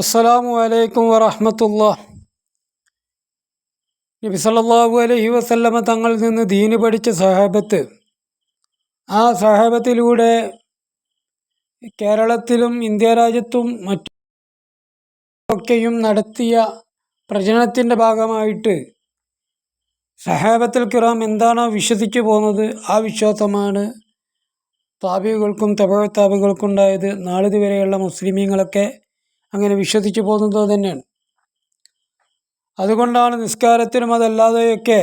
അസ്സലാമു അലൈക്കും വറഹമത്തുള്ള നബി സല്ലല്ലാഹു അലൈഹി വസല്ലമ തങ്ങളിൽ നിന്ന് ദീന് പഠിച്ച സഹാബത്ത്. ആ സഹാബത്തിലൂടെ കേരളത്തിലും ഇന്ത്യ രാജ്യത്തും മറ്റൊക്കെയും നടത്തിയ പ്രചരണത്തിന്റെ ഭാഗമായിട്ട് സഹാബത്തിൽ കിറാം എന്താണോ വിശ്വസിച്ചു പോകുന്നത് ആ വിശ്വാസമാണ് താബികൾക്കും തപഴ താബികൾക്കും ഉണ്ടായത് നാളിതുവരെയുള്ള മുസ്ലിമീങ്ങളൊക്കെ അങ്ങനെ വിശ്വസിച്ചു പോകുന്നത് തന്നെയാണ് അതുകൊണ്ടാണ് നിസ്കാരത്തിനും അതല്ലാതെയൊക്കെ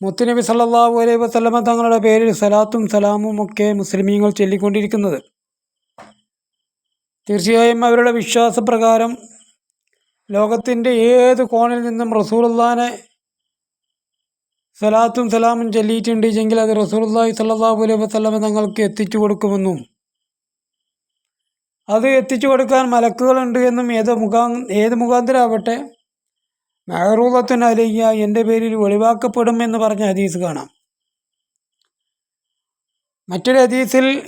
മുത്തുനബി സല്ലാഹു അലൈഹി വസ്ലമ തങ്ങളുടെ പേരിൽ സലാത്തും സലാമും ഒക്കെ മുസ്ലിമീങ്ങൾ ചൊല്ലിക്കൊണ്ടിരിക്കുന്നത്. തീർച്ചയായും അവരുടെ വിശ്വാസപ്രകാരം ലോകത്തിന്റെ ഏത് കോണിൽ നിന്നും റസൂലുല്ലാനെ സലാത്തും സലാമും ചൊല്ലിയിട്ടുണ്ടെങ്കിൽ അത് റസൂലുള്ളാഹി സല്ലല്ലാഹു അലൈഹി വസ്ലമ തങ്ങൾക്ക് എത്തിച്ചു കൊടുക്കുമെന്നും അത് എത്തിച്ചു കൊടുക്കാൻ മലക്കുകളുണ്ട് എന്നും ഏത് മുഖാ ഏത് മുഖാന്തരാവട്ടെ? മെഹറൂദത്തുൻ അലിയ എന്റെ പേരിൽ വെളിവാക്കപ്പെടും എന്ന് പറഞ്ഞ ഹദീസ് കാണാം. മറ്റൊരു ഹദീസിൽ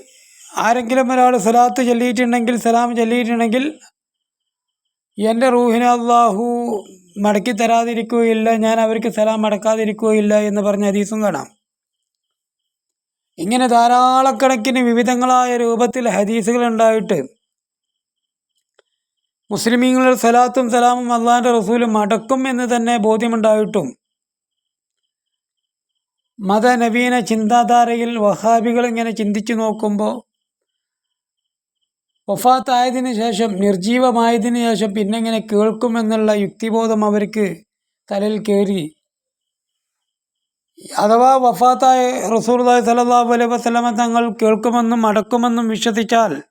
ആരെങ്കിലും ഒരാൾ സലാത്ത് ചൊല്ലിയിട്ടുണ്ടെങ്കിൽ സലാം ചൊല്ലിയിട്ടുണ്ടെങ്കിൽ എന്റെ റൂഹിനെ അള്ളാഹു മടക്കി തരാതിരിക്കുകയില്ല ഞാൻ അവർക്ക് സലാം മടക്കാതിരിക്കുകയില്ല എന്ന് പറഞ്ഞ ഹദീസും കാണാം. ഇങ്ങനെ ധാരാളക്കണക്കിന് വിവിധങ്ങളായ രൂപത്തിൽ ഹദീസുകൾ ഉണ്ടായിട്ട് മുസ്ലിമീങ്ങളുടെ സലാത്തും സലാമും അള്ളാഹിന്റെ റസൂലും അടക്കും എന്ന് തന്നെ ബോധ്യമുണ്ടായിട്ടും മതനവീന ചിന്താധാരയിൽ വഹാബികൾ ഇങ്ങനെ ചിന്തിച്ചു നോക്കുമ്പോൾ വഫാത്തായതിന് ശേഷം നിർജീവമായതിന് ശേഷം പിന്നെ ഇങ്ങനെ കേൾക്കുമെന്നുള്ള യുക്തിബോധം അവർക്ക് തലയിൽ കയറി. അഥവാ വഫാത്തായ റസൂർദായ് സലാഹു അലൈഹി വസ്ലമ തങ്ങൾ കേൾക്കുമെന്നും അടക്കുമെന്നും വിശ്വസിച്ചാൽ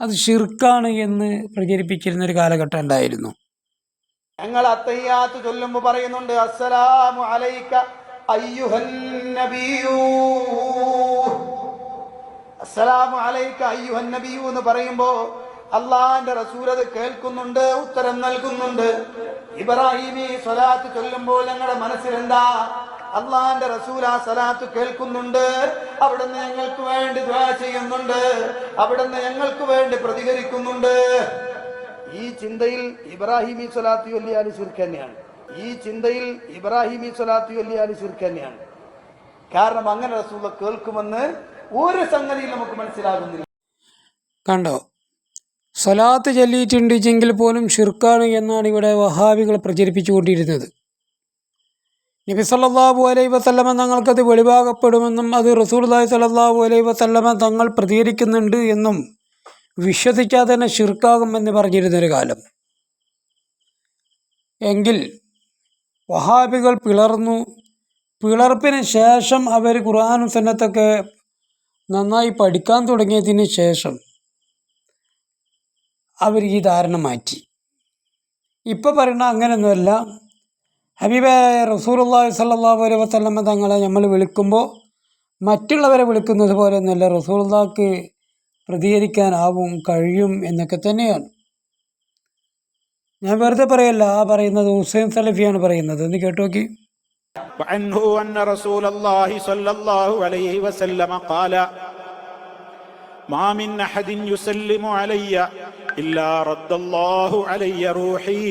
അത് ഷിർക്കാണ് എന്ന് പ്രചരിപ്പിച്ചിരുന്ന ഒരു കാലഘട്ടം ഉണ്ടായിരുന്നു ഞങ്ങൾ അത്തയ്യാത്ത് ചൊല്ലുമ്പോൾ പറയുന്നുണ്ട് അസ്സലാമു അലൈക അയ്യുഹൻ അസ്സലാമു അലൈക അയ്യുഹൻ നബിയു എന്ന് പറയുമ്പോ അള്ളാന്റെ റസൂൽ അത് കേൾക്കുന്നുണ്ട് ഉത്തരം നൽകുന്നുണ്ട്. ഇബ്രാഹിമി സ്വലാത്ത് ചൊല്ലുമ്പോൾ ഞങ്ങളുടെ മനസ്സിലെന്താ? അള്ളാന്റെ റസൂൽ ആ സലാത്ത് കേൾക്കുന്നുണ്ട്. അവിടുന്ന് ഞങ്ങൾക്ക് വേണ്ടി ദ്വാ ചെയ്യുന്നുണ്ട്. അവിടുന്ന് ഞങ്ങൾക്ക് വേണ്ടി പ്രതികരിക്കുന്നുണ്ട്. ഈ ചിന്തയിൽ ഇബ്രാഹിമി സ്വലാത്തി ചൊല്ലിയാൽ ശിർക്ക് തന്നെയാണ്. ഈ ചിന്തയിൽ ഇബ്രാഹിമി സ്വലാത്തി ചൊല്ലിയാൽ ശിർക്ക് തന്നെയാണ്. കാരണം അങ്ങനെ റസൂല കേൾക്കുമെന്ന് ഒരു സംഗതിയിൽ നമുക്ക് മനസ്സിലാകുന്നില്ല. കണ്ടോ? സ്വലാത്ത് ചൊല്ലിയിട്ടുണ്ടെങ്കിൽ പോലും ഷിർക്കാണ് എന്നാണ് ഇവിടെ വഹാബികൾ പ്രചരിപ്പിച്ചുകൊണ്ടിരുന്നത്. നബി സല്ലാഹു അലൈ വസല്ലമ തങ്ങൾക്കത് വെളിവാകപ്പെടുമെന്നും അത് റസൂലുള്ളാഹി സല്ലല്ലാഹു അലൈ വസല്ലമ തങ്ങൾ പ്രതികരിക്കുന്നുണ്ട് എന്നും വിശ്വസിക്കാതെ തന്നെ ഷിർക്കാകുമെന്ന് പറഞ്ഞിരുന്നൊരു കാലം. എങ്കിൽ വഹാബികൾ പിളർന്നു. പിളർപ്പിന് ശേഷം അവർ ഖുർആാനും സന്നത്തൊക്കെ നന്നായി പഠിക്കാൻ തുടങ്ങിയതിന് ശേഷം അവർ ഈ ധാരണ മാറ്റി. ഇപ്പോൾ പറയുന്ന അങ്ങനെയൊന്നുമല്ല ഹബീബായ റസൂലുള്ളാഹി സ്വല്ലല്ലാഹു അലൈഹി വസല്ലമ തങ്ങളെ നമ്മൾ വിളിക്കുമ്പോൾ മറ്റുള്ളവരെ വിളിക്കുന്നത് പോലെ ഒന്നുമല്ല റസൂലുള്ളാഹിക്ക് പ്രതികരിക്കാനാവും കഴിയും എന്നൊക്കെ തന്നെയാണ് ഞാൻ വെറുതെ പറയല്ല ആ പറയുന്നത് ഹുസൈൻ സലഫിയാണ് പറയുന്നത് എന്ന് കേട്ടു നോക്കി وعنه أن رسول الله صلى الله عليه وسلم قال ما من أحد يسلم علي إلا رد الله علي روحي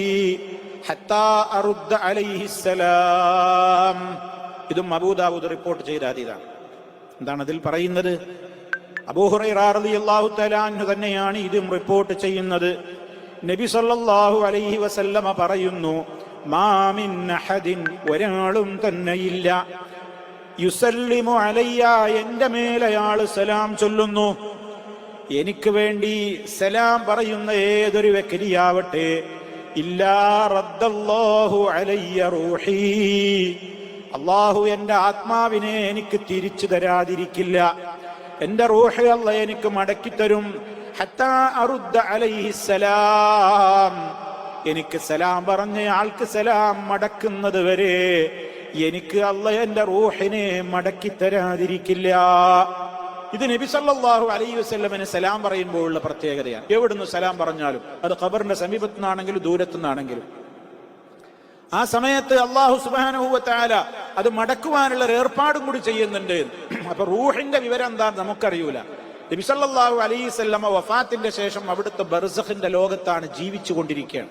ഇതും അബൂദാവൂദ് റിപ്പോർട്ട് ചെയ്ത അതീതാണ് എന്താണ് അതിൽ പറയുന്നത്? അബൂഹുറൈറാറിയാഹു തന്നെയാണ് ഇതും റിപ്പോർട്ട് ചെയ്യുന്നത്. നബി സല്ലല്ലാഹു അലൈഹി വസല്ലമ പറയുന്നു മാമിൻ ഒരാളും തന്നെയില്ല യുസല്ലിമു അലയ്യ എന്റെ മേലയാൾ സലാം ചൊല്ലുന്നു. എനിക്ക് വേണ്ടി സലാം പറയുന്ന ഏതൊരു വ്യക്തിയാവട്ടെ അള്ളാഹു എന്റെ ആത്മാവിനെ എനിക്ക് തിരിച്ചു തരാതിരിക്കില്ല. എന്റെ റൂഹ് അല്ല എനിക്ക് അറുദ്ദ അലൈഹിസ്സലാം എനിക്ക് സലാം പറഞ്ഞ ആൾക്ക് സലാം മടക്കുന്നത് വരെ എനിക്ക് അല്ല എന്റെ റൂഹിനെ മടക്കി തരാതിരിക്കില്ല. ഇത് നബി സല്ലാഹു അലൈ വസ്ലമിന് സലാം പറയുമ്പോഴുള്ള പ്രത്യേകതയാണ്. എവിടുന്ന് സലാം പറഞ്ഞാലും അത് ഖബറിന്റെ സമീപത്തു നിന്നാണെങ്കിലും ദൂരത്തു നിന്നാണെങ്കിലും ആ സമയത്ത് അള്ളാഹു സുബാനുഭവത്താല അത് മടക്കുവാനുള്ള ഏർപ്പാടും കൂടി ചെയ്യുന്നുണ്ട്. അപ്പൊ റൂഹിന്റെ വിവരം എന്താ നമുക്കറിയൂല. നബിസല്ലാഹു അലൈസല്ലമ വഫാത്തിന്റെ ശേഷം അവിടുത്തെ ബർസഖിന്റെ ലോകത്താണ് ജീവിച്ചു കൊണ്ടിരിക്കുകയാണ്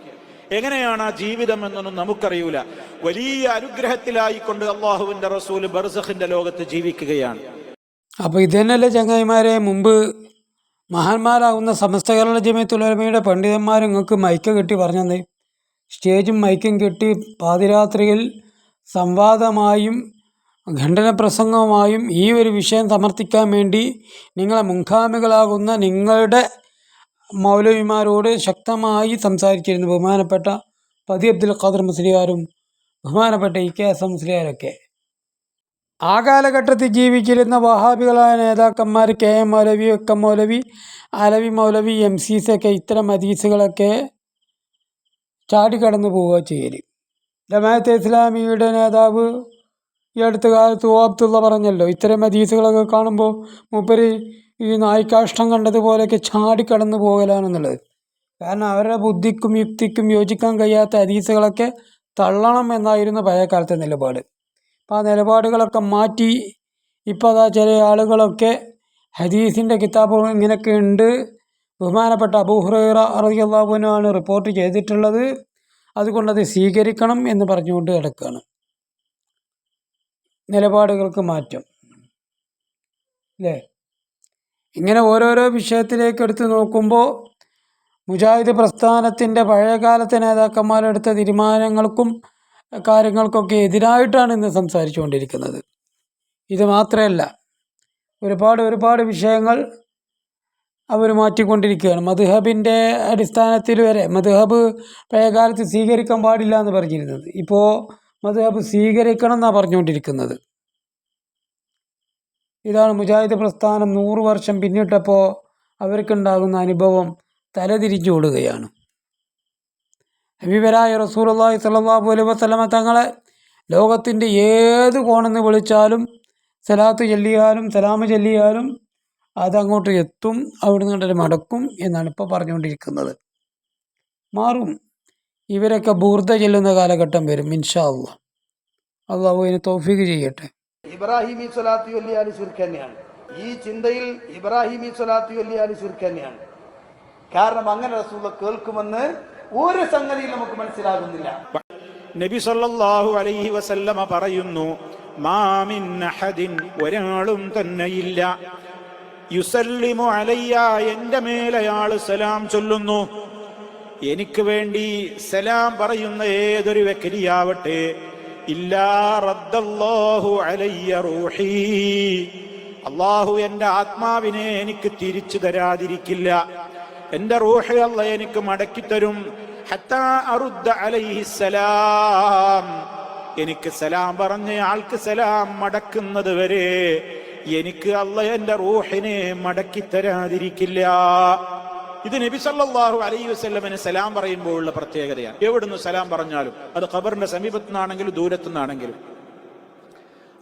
എങ്ങനെയാണ് ആ ജീവിതം എന്നൊന്നും നമുക്കറിയൂല. വലിയ അനുഗ്രഹത്തിലായിക്കൊണ്ട് അള്ളാഹുവിന്റെ റസൂൽ ബർസഖിന്റെ ലോകത്ത് ജീവിക്കുകയാണ്. അപ്പോൾ ഇതന്നെയല്ലേ ചങ്ങായിമാരെ? മുമ്പ് മഹാന്മാരാകുന്ന സമസ്ത കേരള ജമിയത്തുലമയുടെ പണ്ഡിതന്മാർ നിങ്ങൾക്ക് മൈക്ക് കെട്ടി പറഞ്ഞത് സ്റ്റേജും മൈക്കും കെട്ടി പാതിരാത്രിയിൽ സംവാദമായും ഖണ്ഡന പ്രസംഗവുമായും ഈ ഒരു വിഷയം സമർത്ഥിക്കാൻ വേണ്ടി നിങ്ങളെ മുൻഗാമികളാകുന്ന നിങ്ങളുടെ മൗലവിമാരോട് ശക്തമായി സംസാരിച്ചിരുന്നു ബഹുമാനപ്പെട്ട പതി അബ്ദുൽ ഖാദർ മുസ്ലിയാരും ബഹുമാനപ്പെട്ട ഇ കെ എസ് എം മുസ്ലിയാരൊക്കെ. ആ കാലഘട്ടത്തിൽ ജീവിച്ചിരുന്ന വഹാബികളായ നേതാക്കന്മാർ കെ എം മൗലവി ഒക്കെ മൗലവി അലവി മൗലവി എം സീസ് ഒക്കെ ഇത്തരം ഹദീസുകളൊക്കെ ചാടിക്കടന്നു പോവുക ചെയ്യൽ ജമാഅത്തെ ഇസ്ലാമിയുടെ നേതാവ് ഈ അടുത്ത കാലത്ത് ഓ പറഞ്ഞല്ലോ ഇത്തരം ഹദീസുകളൊക്കെ കാണുമ്പോൾ മൂപ്പര് ഈ നായ്ക്കാഷ്ടം കണ്ടതുപോലെയൊക്കെ ചാടിക്കടന്നു പോകലാണെന്നുള്ളത്. കാരണം അവരുടെ ബുദ്ധിക്കും യുക്തിക്കും യോജിക്കാൻ കഴിയാത്ത ഹദീസുകളൊക്കെ തള്ളണം എന്നായിരുന്നു പഴയ കാലത്തെ നിലപാട്. അപ്പോൾ ആ നിലപാടുകളൊക്കെ മാറ്റി ഇപ്പോൾ അതാ ചില ആളുകളൊക്കെ ഹദീസിന്റെ കിതാബുകൾ ഇങ്ങനെയൊക്കെ ഉണ്ട് ബഹുമാനപ്പെട്ട അബൂഹുറൈറ അറിയാവുന്നതാണ് റിപ്പോർട്ട് ചെയ്തിട്ടുള്ളത്. അതുകൊണ്ട് അത് സ്വീകരിക്കണം എന്ന് പറഞ്ഞുകൊണ്ട് കിടക്കുകയാണ് നിലപാടുകൾക്ക് മാറ്റം. അല്ലേ ഇങ്ങനെ ഓരോരോ വിഷയത്തിലേക്ക് എടുത്ത് നോക്കുമ്പോൾ മുജാഹിദ് പ്രസ്ഥാനത്തിന്റെ പഴയകാലത്തെ നേതാക്കന്മാരെടുത്ത തീരുമാനങ്ങൾക്കും കാര്യങ്ങൾക്കൊക്കെ എതിരായിട്ടാണ് ഇന്ന് സംസാരിച്ചുകൊണ്ടിരിക്കുന്നത്. ഇത് മാത്രമല്ല ഒരുപാട് ഒരുപാട് വിഷയങ്ങൾ അവർ മാറ്റിക്കൊണ്ടിരിക്കുകയാണ്. മധുഹബിന്റെ അടിസ്ഥാനത്തിൽ വരെ മധുഹബ് പഴയകാലത്ത് സ്വീകരിക്കാൻ പാടില്ല എന്ന് പറഞ്ഞിരുന്നത്. ഇപ്പോൾ മധുഹബ് സ്വീകരിക്കണം എന്നാണ് പറഞ്ഞുകൊണ്ടിരിക്കുന്നത്. ഇതാണ് മുജാഹിദ് പ്രസ്ഥാനം നൂറ് വർഷം പിന്നിട്ടപ്പോൾ അവർക്കുണ്ടാകുന്ന അനുഭവം തലതിരിഞ്ഞു ഓടുകയാണ്. ഹബീബരായ റസൂലുള്ളാഹി സ്വല്ലല്ലാഹു അലൈ വസ്ലമ തങ്ങളെ ലോകത്തിന്റെ ഏത് കോണെന്ന് വിളിച്ചാലും സലാത്ത് ചൊല്ലിയാലും സലാമ് ചൊല്ലിയാലും അതങ്ങോട്ട് എത്തും അവിടെ കണ്ടൊരു മടക്കും എന്നാണ് ഇപ്പോൾ പറഞ്ഞുകൊണ്ടിരിക്കുന്നത്. മാറും. ഇവരൊക്കെ ബൂർദ ചെല്ലുന്ന കാലഘട്ടം വരും ഇൻഷാ അള്ളാ അള്ളാഹു അതിന് തോഫീക്ക് ചെയ്യട്ടെ. ഇബ്രാഹിമി സ്വലാത്തി ചൊല്ലിയാൽ ശിർക്ക് തന്നെയാണ്. ഈ ചിന്തയിൽ ഇബ്രാഹിമി സ്വലാത്തി ചൊല്ലിയാൽ ശിർക്ക് തന്നെയാണ്. കാരണം അങ്ങനെ റസൂല കേൾക്കുമെന്ന് ഒരു സംഗതി നമുക്ക് മനസ്സിലാകുന്നില്ല. നബി സല്ലല്ലാഹു അലൈഹി വസല്ലമ പറയുന്നു മാമിൻ അഹദിൻ ഒരാളും ഇല്ല യുസല്ലിമു അലയ്യ എന്റെ മേലയാൾ സലാം ചൊല്ലുന്നു. എനിക്ക് വേണ്ടി സലാം പറയുന്ന ഏതൊരു വ്യക്തിയാവട്ടെ ഇല്ലാ റദ്ദല്ലാഹു അലയ്യ റൂഹി. അള്ളാഹു എന്റെ ആത്മാവിനെ എനിക്ക് തിരിച്ചു തരാതിരിക്കില്ല. എന്റെ റൂഹ് അല്ല എനിക്ക് മടക്കിത്തരും അലൈഹിസ്സലാം എനിക്ക് സലാം പറഞ്ഞ ആൾക്ക് സലാം മടക്കുന്നത് വരെ എനിക്ക് അല്ല എന്റെ റൂഹിനെ മടക്കി തരാതിരിക്കില്ല. ഇത് നബി സല്ലാഹു അലൈഹി വസ്ലമിന് സലാം പറയുമ്പോൾ ഉള്ള പ്രത്യേകതയാണ്. എവിടുന്ന് സലാം പറഞ്ഞാലും അത് ഖബറിന്റെ സമീപത്തു നിന്നാണെങ്കിലും ദൂരത്തു നിന്നാണെങ്കിലും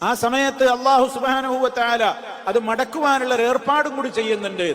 ആ സമയത്ത് അള്ളാഹു സുബാനുഭവത്താല അത് മടക്കുവാനുള്ള ഏർപ്പാടും കൂടി ചെയ്യുന്നുണ്ട്.